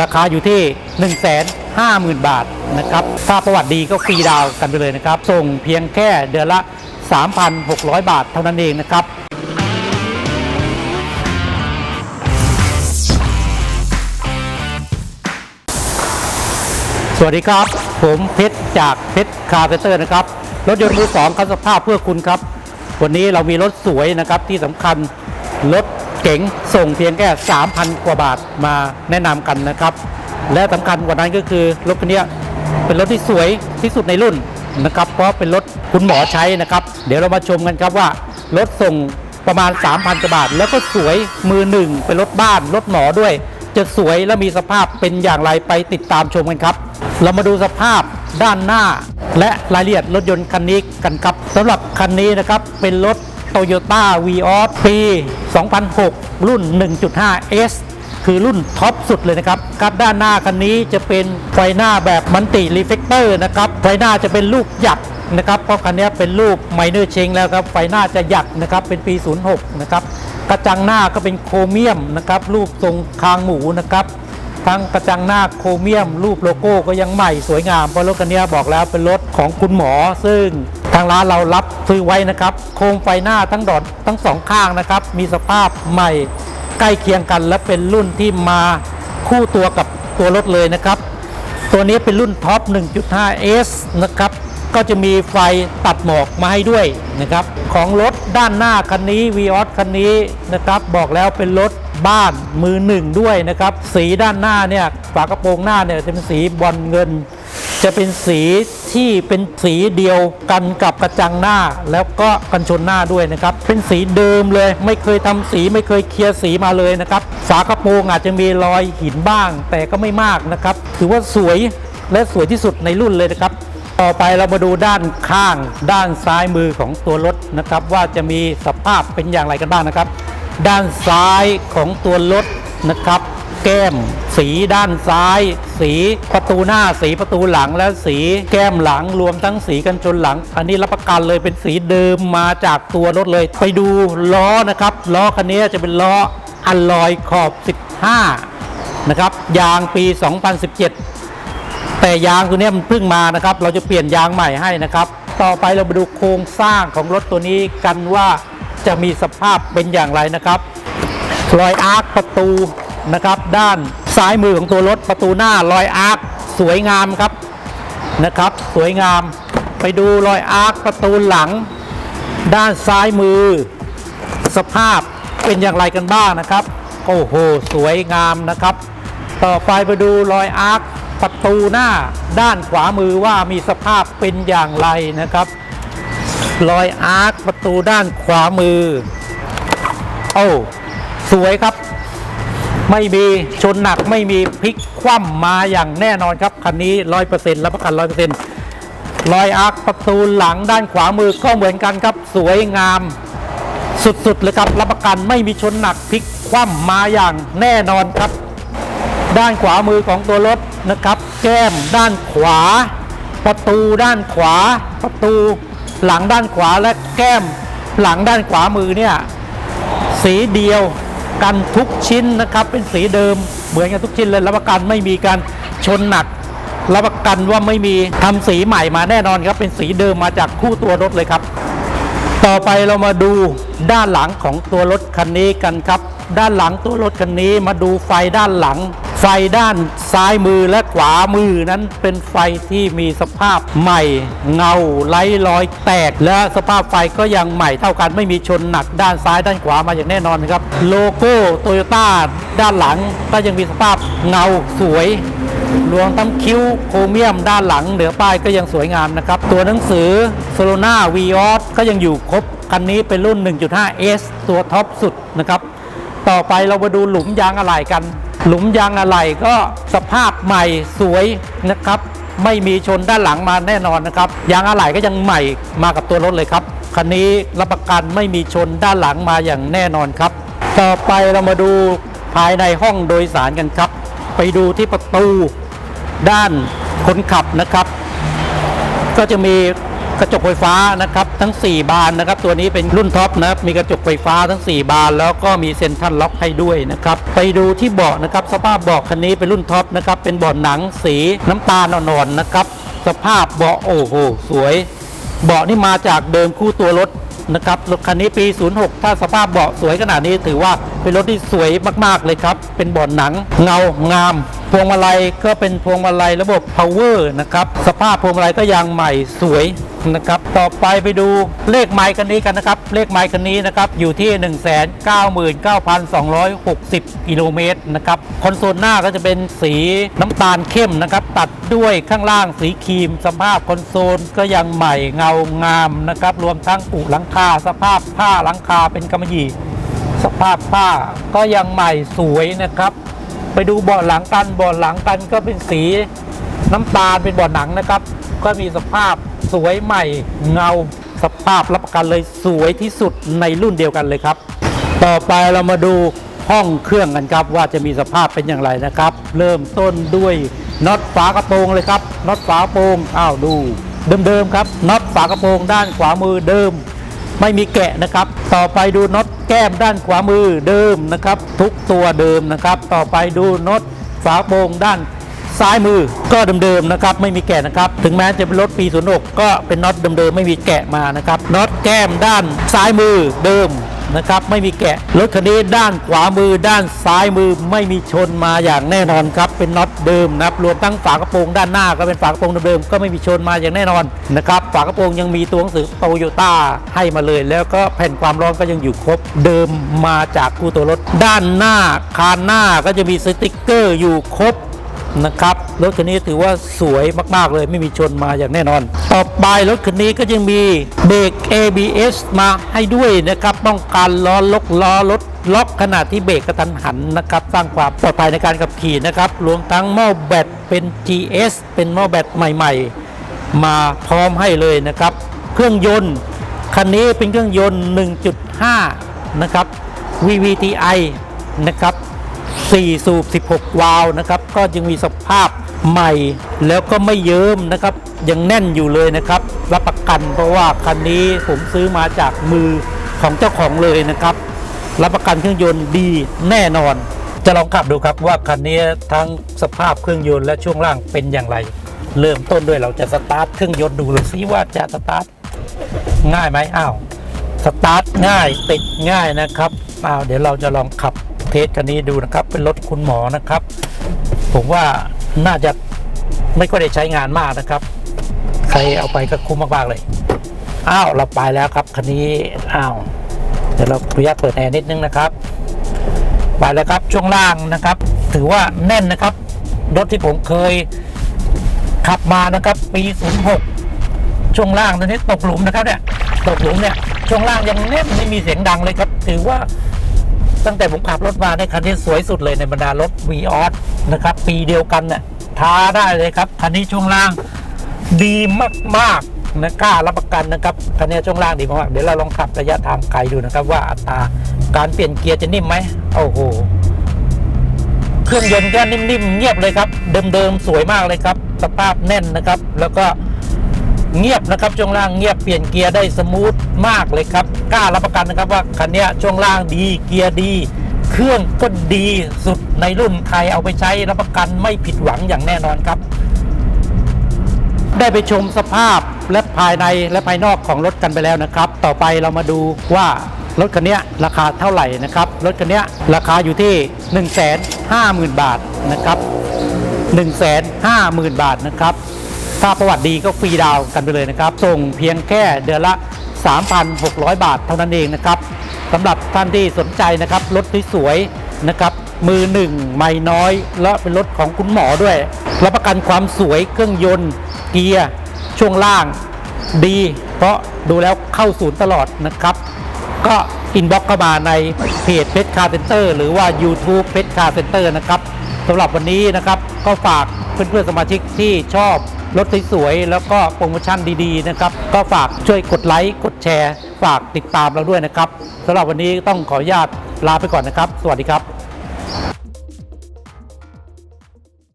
ราคาอยู่ที่ 1 5 0 0 0 0 บาทนะครับถ้าประวัติดีก็ฟรีดาวกันไปเลยนะครับ ส่งเพียงแค่เดือนละ 3,600 บาทเท่านั้นเองนะครับสวัสดีครับ ผมเพชรจากเพชรคาร์เซเตอร์นะครับ รถยนต์มือสองคันสภาพเพื่อคุณครับ วันนี้เรามีรถสวยนะครับที่สำคัญรถ เก๋งส่งเพียงแค่ 3,000 กว่าบาทมาแนะนำกันนะครับ และสำคัญกว่านั้นก็คือรถคันนี้เป็นรถที่สวยที่สุดในรุ่นนะครับ เพราะเป็นรถคุณหมอใช้นะครับ เดี๋ยวเรามาชมกันครับว่ารถส่งประมาณ 3,000กว่าบาท แล้วก็สวยมือหนึ่งเป็นรถบ้านรถหมอด้วย จะสวยและมีสภาพเป็นอย่างไรไปติดตามชมกันครับ เรามาดูสภาพด้านหน้า และรายละเอียดรถยนต์คันนี้กันครับสำหรับคันนี้นะครับเป็นรถ Toyota v ีออสปี2006 รุ่น 1.5S คือรุ่นท็อปสุดเลยนะครับครับด้านหน้าคันนี้จะเป็นไฟหน้าแบบมันติรีเฟกเตอร์นะครับไฟหน้าจะเป็นลูกหยักนะครับเพราะคันนี้เป็นรูปไมเนอร์เชงแล้วครับไฟหน้าจะหยักนะครับเป็นปี 06 นะครับกระจังหน้าก็เป็นโครเมียมนะครับรูปทรงคางหมูนะครับทั้งกระจังหน้าโครเมียม รูปโลโก้ก็ยังใหม่สวยงามเพราะรถคันนี้บอกแล้วเป็นรถของคุณหมอซึ่งางร้านเรารับซื้อไว้นะครับ โคมไฟหน้าทั้งดอดทั้งสองข้างนะครับ มีสภาพใหม่ใกล้เคียงกัน และเป็นรุ่นที่มาคู่ตัวกับตัวรถเลยนะครับ ตัวนี้เป็นรุ่นท็อป 1.5S นะครับก็จะมีไฟตัดหมอกมาให้ด้วยนะครับ ของรถด้านหน้าคันนี้ v ีออสคันนี้นะครับ บอกแล้วเป็นรถบ้านมือหนึ่งด้วยนะครับ สีด้านหน้าเนี่ยฝากระโปรงหน้าเนี่ยจะเป็นสีบอลเงิน จะเป็นสีที่เป็นสีเดียวกันกับกระจังหน้า แล้วก็กันชนหน้าด้วยนะครับ เป็นสีเดิมเลย ไม่เคยทำสีไม่เคยเคลียร์สีมาเลยนะครับฝากระโปรงอาจจะมีรอยหินบ้าง แต่ก็ไม่มากนะครับ ถือว่าสวยและสวยที่สุดในรุ่นเลยนะครับ ต่อไปเรามาดูด้านข้างด้านซ้ายมือของตัวรถนะครับ ว่าจะมีสภาพเป็นอย่างไรกันบ้างนะครับ ด้านซ้ายของตัวรถนะครับ แก้ม สีด้านซ้าย สีประตูหน้า สีประตูหลังและสีแก้มหลังรวมทั้งสีกันชนหลัง อันนี้รับประกันเลยเป็นสีเดิมมาจากตัวรถเลย ไปดูล้อนะครับล้อคันนี้จะเป็นล้ออัลลอยขอบ 15 นะครับยางปี 2017 แต่ยางตัวนี้มันเพิ่งมานะครับ เราจะเปลี่ยนยางใหม่ให้นะครับ ต่อไปเรามาดูโครงสร้างของรถตัวนี้กันว่าจะมีสภาพเป็นอย่างไรนะครับ รอยอาร์คประตู นะครับ ด้านซ้ายมือของตัวรถประตูหน้ารอยอาร์คสวยงามครับนะครับ สวยงามไปดูรอยอาร์คประตูหลัง ด้านซ้ายมือ สภาพเป็นอย่างไรกันบ้างนะครับโอ้โหสวยงามนะครับ ต่อไปไปดูรอยอาร์คประตูหน้าด้านขวามือว่ามีสภาพเป็นอย่างไรนะครับรอยอาร์คประตูด้านขวามือโอ้สวยครับ ไม่มีชนหนักไม่มีพลิกคว่ำมาอย่างแน่นอนครับคันนี้ร้อยเปอร์เซ็นต์รับประกันร้อยเปอร์เซ็นต์รอยอาร์คประตูหลังด้านขวามือก็เหมือนกันครับ สวยงามสุดๆเลยครับรับประกันไม่มีชนหนักพลิกคว่ำมาอย่างแน่นอนครับ ด้านขวามือของตัวรถนะครับ แก้มด้านขวา ประตูด้านขวา ประตูหลังด้านขวาและแก้มหลังด้านขวามือเนี่ยสีเดียว กันทุกชิ้นนะครับ เป็นสีเดิมเหมือนกันทุกชิ้นเลยรับประกันไม่มีการชนหนักรับประกันว่าไม่มีทำสีใหม่มาแน่นอนครับ เป็นสีเดิมมาจากคู่ตัวรถเลยครับ ต่อไปเรามาดูด้านหลังของตัวรถคันนี้กันครับ ด้านหลังตัวรถคันนี้มาดูไฟด้านหลัง ไฟด้านซ้ายมือและขวามือนั้นเป็นไฟที่มีสภาพใหม่ เงาไร้รอยแตก และสภาพไฟก็ยังใหม่เท่ากันไม่มีชนหนักด้านซ้ายด้านขวามาอย่างแน่นอนครับ โลโก้โตโยต้าด้านหลังก็ยังมีสภาพเงาสวยรวมทั้งคิ้วโครเมียมด้านหลังเหนือป้ายก็ยังสวยงามนะครับ ตัวหนังสือ s o l o n a v i o s ก็ยังอยู่ครบ คันนี้เป็นรุ่น 1.5S ตัวท็อปสุดนะครับ ต่อไปเรามาดูหลุมยางอะไหล่กัน หลุมยางอะไหล่ก็สภาพใหม่สวยนะครับ ไม่มีชนด้านหลังมาแน่นอนนะครับ ยางอะไหล่ก็ยังใหม่มากับตัวรถเลยครับ คันนี้รับประกันไม่มีชนด้านหลังมาอย่างแน่นอนครับ ต่อไปเรามาดูภายในห้องโดยสารกันครับ ไปดูที่ประตูด้านคนขับนะครับ ก็จะมี กระจกไฟฟ้านะครับทั้ง 4 บานนะครับตัวนี้เป็นรุ่นท็อปนะครับมีกระจกไฟฟ้าทั้ง 4 บาน แล้วก็มีเซ็นทรัลล็อกให้ด้วยนะครับไปดูที่เบาะนะครับสภาพเบาะคันนี้เป็นรุ่นท็อปนะครับเป็นเบาะหนังสีน้ำตาลอ่อนๆนะครับสภาพเบาะโอ้โหสวย เบาะนี่มาจากเดิมคู่ตัวรถนะครับรถคันนี้ปี 06 ถ้าสภาพเบาะสวยขนาดนี้ถือว่าเป็นรถที่สวยมากๆเลยครับเป็นเบาะหนังเงางาม พวงมาลัยก็เป็นพวงมาลัยระบบ power นะครับ สภาพพวงมาลัยก็ยางใหม่สวยนะครับ ต่อไปไปดูเลขไมค์คันนี้กันนะครับ เลขไมค์คันนี้นะครับ อยู่ที่ 199,260 กิโลเมตรนะครับ คอนโซลหน้าก็จะเป็นสีน้ำตาลเข้มนะครับ ตัดด้วยข้างล่างสีครีม สภาพคอนโซลก็ยังใหม่เงางามนะครับ รวมทั้งอุหลังคา สภาพผ้าหลังคาเป็นกำมะหยี่ สภาพผ้าก็ยังใหม่สวยนะครับ ไปดูเบาะหลังกันเบาะหลังกันก็เป็นสีน้ำตาลเป็นเบาะหนังนะครับ ก็มีสภาพสวยใหม่เงาสภาพรับประกันเลยสวยที่สุดในรุ่นเดียวกันเลยครับ ต่อไปเรามาดูห้องเครื่องกันครับว่าจะมีสภาพเป็นอย่างไรนะครับ เริ่มต้นด้วยน็อตฝากระโปรงเลยครับน็อตฝากระโปรงอ้าวดูเดิมๆครับน็อตฝากระโปรงด้านขวามือเดิม ไม่มีแกะนะครับ ต่อไปดูน็อต แก้มด้านขวามือเดิมนะครับ ทุกตัวเดิมนะครับ ต่อไปดูน็อตฝาโปรงด้านซ้ายมือก็เดิมๆนะครับไม่มีแกะนะครับ ถึงแม้จะเป็นรถปี06ก็เป็นน็อตเดิมๆไม่มีแกะมานะครับน็อตแก้มด้านซ้ายมือเดิม นะครับ ไม่มีแกะ รถคันนี้ด้านขวามือ ด้านซ้ายมือไม่มีชนมาอย่างแน่นอนครับ เป็นน็อตเดิมนะครับรวมทั้งฝากระโปรงด้านหน้าก็เป็นฝากระโปรงเดิมๆก็ไม่มีชนมาอย่างแน่นอนนะครับฝากระโปรงยังมีตัวหนังสือโตโยต้าให้มาเลย แล้วก็แผ่นความร้อนก็ยังอยู่ครบเดิมมาจากคู่ตัวรถ ด้านหน้าคานหน้าก็จะมีสติกเกอร์อยู่ครบ นะครับรถคันนี้ถือว่าสวยมาก ๆ เลยไม่มีชนมาอย่างแน่นอน ต่อไปรถคันนี้ก็ยังมีเบรก ABS มาให้ด้วยนะครับป้องกันล้อลกล้อรถล็อกขณะที่เบรกกระทันหันนะครับสร้างความปลอดภัยในการขับขี่นะครับรวมทั้งหม้อแบตเป็น GS เป็นหม้อแบตใหม่ ๆ มาพร้อมให้เลยนะครับ เครื่องยนต์คันนี้เป็นเครื่องยนต์ 1.5 นะครับ VVTi นะครับ 4 สูบ 16 วาล์วนะครับ ก็ยังมีสภาพใหม่แล้วก็ไม่เยิ้มนะครับ ยังแน่นอยู่เลยนะครับ รับประกันเพราะว่าคันนี้ผมซื้อมาจากมือของเจ้าของเลยนะครับ รับประกันเครื่องยนต์ดีแน่นอน จะลองขับดูครับว่าคันนี้ทั้งสภาพเครื่องยนต์และช่วงล่างเป็นอย่างไร เริ่มต้นด้วยเราจะสตาร์ทเครื่องยนต์ดูเลยซิว่าจะสตาร์ทง่ายไหมอ้าวสตาร์ทง่ายติดง่ายนะครับอ้าวเดี๋ยวเราจะลองขับ เทสคันนี้ดูนะครับ เป็นรถคุณหมอนะครับ ผมว่าน่าจะไม่ค่อยได้ใช้งานมากนะครับ ใครเอาไปก็คุ้มมากๆเลย อ้าวเราไปแล้วครับคันนี้อ้าวเดี๋ยวเราขออนุญาตเปิดแอร์นิดนึงนะครับ ไปแล้วครับช่วงล่างนะครับ ถือว่าแน่นนะครับ รถที่ผมเคยขับมานะครับ ปี06ช่วงล่างตอนนี้ตกหลุมนะครับเนี่ยตกหลุมเนี่ยช่วงล่างยังแน่นไม่มีเสียงดังเลยครับ ถือว่า ตั้งแต่ผมขับรถมาในยคันนี้สวยสุดเลยในบรรดารถ v ีออสนะครับ ปีเดียวกันเนี่ยท้าได้เลยครับ คันนี้ช่วงล่างดีมากๆนะกล้ารับประกันนะครับคันนี้ช่วงล่างดีมากเดี๋ยวเราลองขับระยะทางไกลดูนะครับ ว่าอัตราการเปลี่ยนเกียร์จะนิ่มไหมโอ้โหเครื่องยนต์ก็นิ่มๆเงียบเลยครับ เดิมๆสวยมากเลยครับสภาพแน่นนะครับ แล้วก็ เงียบนะครับช่วงล่างเงียบเปลี่ยนเกียร์ได้สมูทมากเลยครับกล้ารับประกันนะครับว่าคันนี้ช่วงล่างดีเกียร์ดี เครื่องก็ดีสุดในรุ่นใครเอาไปใช้รับประกันไม่ผิดหวังอย่างแน่นอนครับ ได้ไปชมสภาพและภายในและภายนอกของรถกันไปแล้วนะครับ ต่อไปเรามาดูว่ารถคันนี้ราคาเท่าไหร่นะครับ รถคันนี้ราคาอยู่ที่ 1 5 0 0 0 0 บาทนะครับ 1 5 0 0 0 0 บาทนะครับ ถ้าประวัติดีก็ฟรีดาวกันไปเลยนะครับ ส่งเพียงแค่เดือนละ 3,600 บาทเท่านั้นเองนะครับสำหรับท่านที่สนใจนะครับรถสวยๆนะครับมือหนึ่งไม่น้อย และเป็นรถของคุณหมอด้วยรับประกันความสวยเครื่องยนต์ เกียร์ช่วงล่างดี เพราะดูแล้วเข้าศูนย์ตลอดนะครับ ก็อินบ็อกเข้ามาในเพจเพชรคาร์เซ็นเตอร์หรือว่า YouTube เพชรคาร์เซ็นเตอร์นะครับสำหรับวันนี้นะครับก็ฝากเพื่อนๆสมาชิกที่ชอบ รถสวยๆแล้วก็โปรโมชั่นดีๆนะครับ ก็ฝากช่วยกดไลค์กดแชร์ ฝากติดตามเราด้วยนะครับสำหรับวันนี้ต้องขออนุญาตลาไปก่อนนะครับ สวัสดีครับ